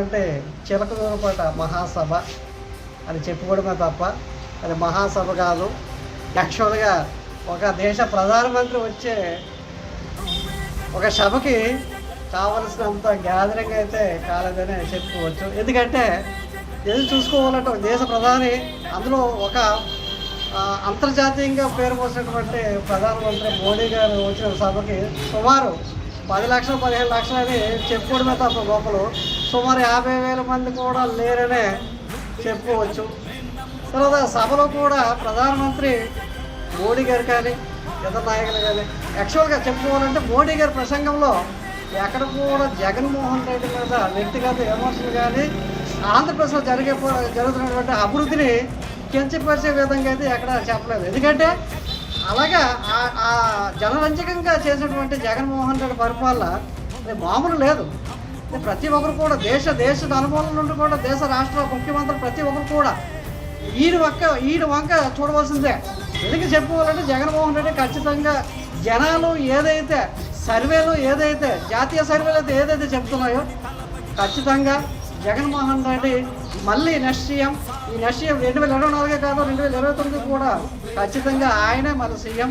అంటే చిలకలూరుపేట మహాసభ అని చెప్పుకోవడమే తప్ప అది మహాసభ కాదు. యాక్చువల్గా ఒక దేశ ప్రధానమంత్రి వచ్చే ఒక సభకి కావలసినంత గ్యాదరింగ్ అయితే కాలేదని చెప్పుకోవచ్చు. ఎందుకంటే ఏది చూసుకోవాలంటే ఒక దేశ ప్రధాని అందులో ఒక అంతర్జాతీయంగా పేరు పోసినటువంటి ప్రధానమంత్రి మోడీ గారు వచ్చిన సభకి సుమారు పది లక్షలు పదిహేను లక్షలు అని చెప్పుకోవడమే తప్ప లోపల సుమారు యాభై వేల మంది కూడా లేరనే చెప్పుకోవచ్చు. తర్వాత సభలో కూడా ప్రధానమంత్రి మోడీ గారు కానీ ఇతర నాయకులు కానీ యాక్చువల్గా చెప్పుకోవాలంటే మోడీ గారి ప్రసంగంలో ఎక్కడ కూడా జగన్మోహన్ రెడ్డి మీద వ్యక్తిగత విమర్శలు కానీ ఆంధ్రప్రదేశ్లో జరిగే జరుగుతున్నటువంటి అభివృద్ధిని కించపరిచే విధంగా అయితే ఎక్కడ చెప్పలేదు. ఎందుకంటే అలాగా ఆ- జనరంజకంగా చేసినటువంటి జగన్మోహన్ రెడ్డి పరిపాలన మామూలు లేదు. ప్రతి ఒక్కరు కూడా దేశ దేశ అనుభవం నుండి కూడా దేశ రాష్ట్ర ముఖ్యమంత్రులు ప్రతి ఒక్కరు కూడా ఈయన వంక ఈయన వంక చూడవలసిందే. ఎందుకు చెప్పుకోవాలంటే జగన్మోహన్ రెడ్డి ఖచ్చితంగా జనాలు ఏదైతే సర్వేలు ఏదైతే జాతీయ సర్వేలు అయితే ఏదైతే చెప్తున్నాయో ఖచ్చితంగా జగన్మోహన్ రెడ్డి మళ్ళీ నెక్స్ట్ సీఎం. ఈ నెక్స్ట్ సీఎం రెండు వేల ఇరవై నాలుగే కాదు రెండు వేల ఇరవై తొమ్మిది కూడా ఖచ్చితంగా ఆయనే మన సీఎం.